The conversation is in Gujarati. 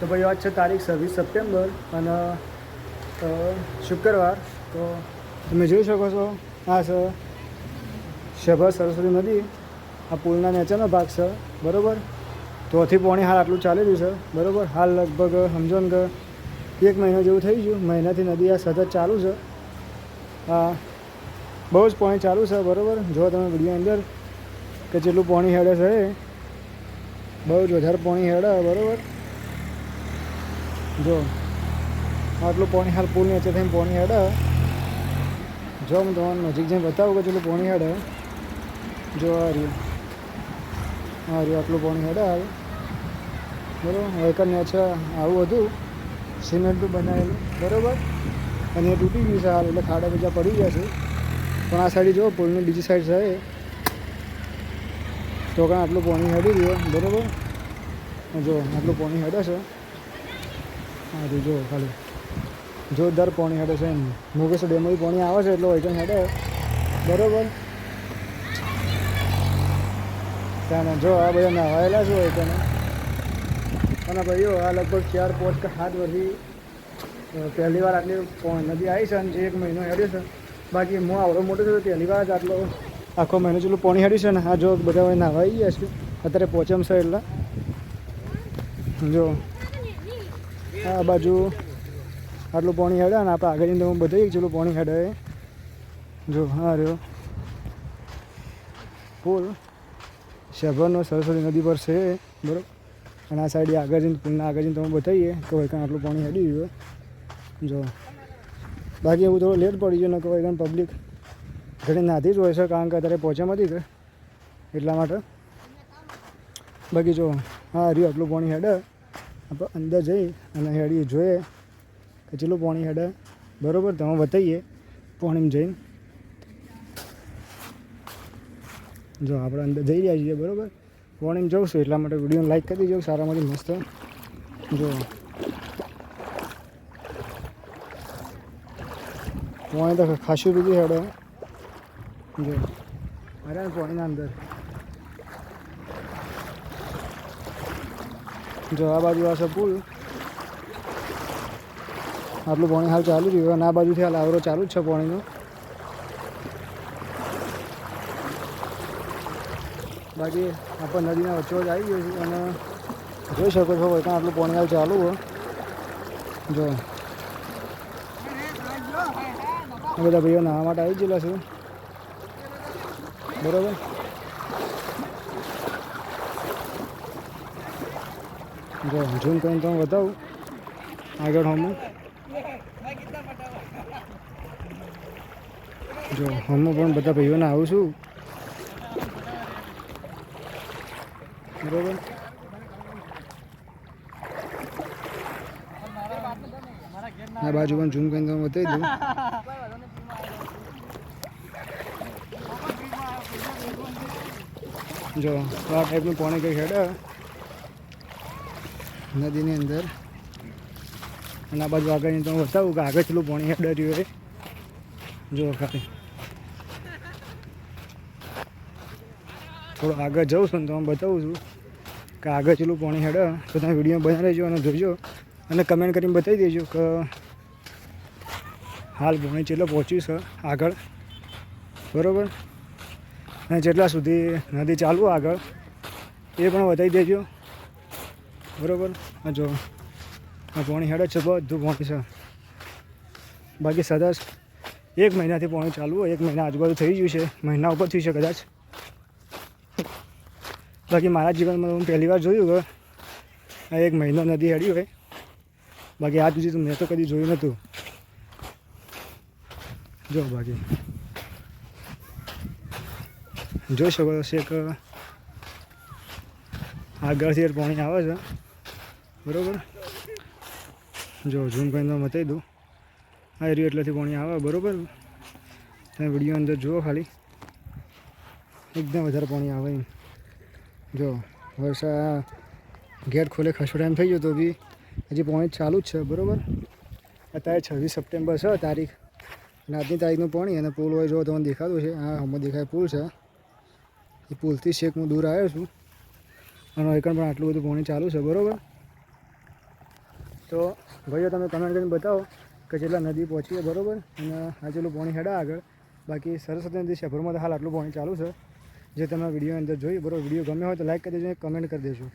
તો ભાઈ, આજ છે તારીખ છવ્વીસ સપ્ટેમ્બર અને શુક્રવાર. તો તમે જોઈ શકો છો, આ છે શભા સરસ્વતી નદી. આ પુલના નીચેનો ભાગ છે, બરાબર? તોથી પોણી હાલ આટલું ચાલી રહ્યું છે, બરાબર? હાલ લગભગ સમજો ને કે એક મહિનો જેવું થઈ ગયું. મહિનાથી નદી આ સતત ચાલુ છે. આ બહુ જ પાણી ચાલુ છે, બરાબર? જો તમે વીડિયો અંદર કે જેટલું પાણી હેડે છે બહુ જ વધારે પાણી હેડે, બરાબર? જો, આટલું પોણી હાલ પુલ નીચે થઈને પોણી હેડે. જો, હું તમને નજીક જઈને બતાવું કે જેટલું પોણી હેડે. જો, આ રહ્યું. આ રહ્યું, આટલું પોણી હેડે હાલ. બરાબર? વેકર નીચે આવું હતું. સિમેન્ટનું બનાવેલું. બરાબર? અને એ તૂટી ગયું છે હાલ, એટલે ખાડા બીજા પડી ગયા છે. પણ આ સાઈડ જો, પુલની બીજી સાઈડ છે તો પણ આટલું પોણી હેડી રહ્યો. બરાબર? જો, આટલું પોણી હેડે છે. હા, જો જો ખાલી. જોરદાર પાણી હેડે છે એમ. મુકેશ ડેમમાંથી પાણી આવે છે, એટલે હોય હેડે. બરોબર? ત્યાં જો આ બધા નહાયેલા છે ત્યાં અને ભાઈઓ, આ લગભગ ચાર, પાંચ કે સાત વર્ષથી પહેલી વાર આટલી નદી આવી છે અને એક મહિનો હેડ્યો છે. બાકી હું આવડો મોટો છું પહેલી વાર જ આટલો આખો મહિનો જેટલું પાણી હેડ્યું છે ને, આ જો બધા હવે નાહવાઈ ગયા છે. અત્યારે પહોંચમ છે એટલે. જો આ બાજુ આટલું પાણી હેડે અને આપણે આગળ જઈને તમે એક જેટલું પાણી હેડે. જો હા રહ્યો. પુલ. શેભરનો સરસ્વતી નદી પર છે. બરાબર. અને આ સાઈડે આગળ જઈને પુલના આગળ જઈને તમે બતાવીએ કે ભાઈ કાં આટલું પાણી હેડી ગયું જો. બાકી એવું થોડું લેટ પડી ગયું ને કે ભાઈ પબ્લિક ઘણી નાથી જ હોય છે, કારણ કે અત્યારે પહોંચ્યા નથી એટલા માટે. બાકી જો હા રહ્યું, આટલું પાણી હેડે. આપણે અંદર જઈ અને હેડીએ જોઈએ કે ચેટલું પાણી હેડે. બરાબર તમે બતાવીએ પાણીમાં જઈને. જો, આપણે અંદર જઈ રહ્યા છીએ, બરાબર? પાણીમાં છું, એટલા માટે વીડિયો લાઈક કરી દેજો, સારામાંથી મસ્ત. જો. પાણી તો ખાસું બીજું હેડે. જો. અરે પાણીના અંદર. જો આ બાજુ આ છે પુલ. આટલું પાણી હાલ ચાલુ રહ્યું. અને આ બાજુથી હાલ આવરો ચાલુ જ છે પાણીનો. બાકી આપણે નદીના વચ્ચે જ આવી ગયો છે. અને જોઈ શકો છો હોય આટલું પાણી હાલ ચાલુ હોય જો. બધા ભાઈઓ નાહવા માટે આવી ગયેલા છે. બરાબર? જો, ઝૂમ કરીને તમે બતાવું. આગળ હમું. જો, હમું પણ બધા ભાઈઓને આવું છું. બરોબર? આ બાજુ પણ ઝૂમ કરીને તમે બતાવી દઉં જો, આ ટાઈપનું પાણી કંઈ હેડે. નદીની અંદર. અને આ બાજુ આગળ તો બતાવું કે આગળ પેલું પાણી હેડે રહ્યું એ જો ખાલી. થોડું આગળ જાઉં છું ને તો હું બતાવું છું કે આગળ ચેલું પાણી હેડે. તો તમે વીડિયો બનાવી લેજો અને જોજો. અને કમેન્ટ કરીને બતાવી દેજો કે હાલ પાણી ચેટલો પહોંચ્યું છે આગળ. બરાબર? અને જેટલા સુધી નદી ચાલુ આગળ, એ પણ બતાવી દેજો. બરાબર? આ જો, આ પાણી હેડે છે, બધું પાણી છે. બાકી સદાચ એક મહિનાથી પાણી ચાલુ એક મહિના આજુબાજુ થઈ ગયું છે, મહિના ઉપર થયું છે કદાચ. બાકી મારા જીવનમાં હું પહેલી વાર જોયું કે આ એક મહિનો નદી હેડી હોય. બાકી આજ સુધી તો મેં તો કદી જોયું નહોતું. જો બાકી. જોઈ શકો છો એક આગળથી પાણી આવે છે. બરાબર? જો ઝૂમ કરીને તમે બતાવી દઉં. આ એરિયો એટલેથી પાણી આવે, બરાબર? તમે વીડિયો અંદર જુઓ ખાલી. એકદમ વધારે પાણી આવે એમ. જો વરસાદ ગેટ ખોલે ખસો ટાઈમ થઈ ગયો તો બી હજી પાણી ચાલુ જ છે, બરાબર? અત્યારે છવ્વીસ સપ્ટેમ્બર છે, તારીખ. અને આજની તારીખનું પાણી અને પુલ હોય જો તમને દેખાતું છે આ હમણાં દેખાય પુલ છે. એ પુલથી શેક હું દૂર આવ્યો છું. અને એકણ પણ આટલું બધું પાણી ચાલુ છે, બરાબર? તો ભાઈઓ, તમે કમેન્ટ કરીને બતાવો કે જેટલા નદી પહોંચીએ બરાબર? અને આ જેટલું પાણી હેડા આગળ. બાકી સરસ્વતી નદી શેભરમાં તો હાલ આટલું પાણી ચાલુ છે. જે તમે વીડિયો અંદર જોઈ બરાબર? વીડિયો ગમે હોય તો લાઈક કરી દેજો કમેન્ટ કરી દેજો.